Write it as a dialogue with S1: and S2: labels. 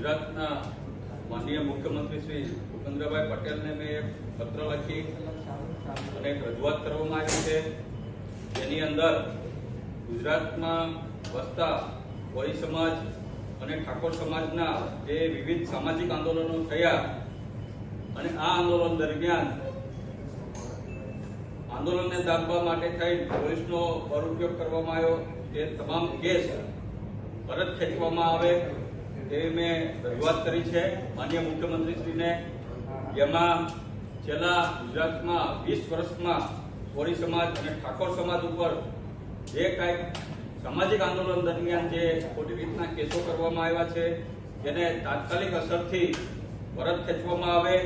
S1: ગુજરાતના માનનીય મુખ્યમંત્રી શ્રી ભૂપેન્દ્રભાઈ પટેલને મેં એક પત્ર લખી અને એક રજૂઆત કરવામાં આવી છે. જેની અંદર ગુજરાતમાં વસતા કોળી સમાજ અને ઠાકોર સમાજના જે વિવિધ સામાજિક આંદોલનો થયા અને આ આંદોલન દરમિયાન આંદોલનને દાબવા માટે થઈ પોલીસનો દુરુપયોગ કરવામાં આવ્યો. તે તમામ કેસ પરત ખેંચવામાં આવે તેવી મેં રજૂઆત કરી છે. માન્ય મુખ્યમંત્રીશ્રીને. જેમાં છેલ્લા ગુજરાતમાં વીસ વર્ષમાં કોળી સમાજ અને ઠાકોર સમાજ ઉપર જે કાંઈક સામાજિક આંદોલન દરમિયાન જે ખોટી રીતના કેસો કરવામાં આવ્યા છે તેને તાત્કાલિક અસરથી પરત ખેંચવામાં આવે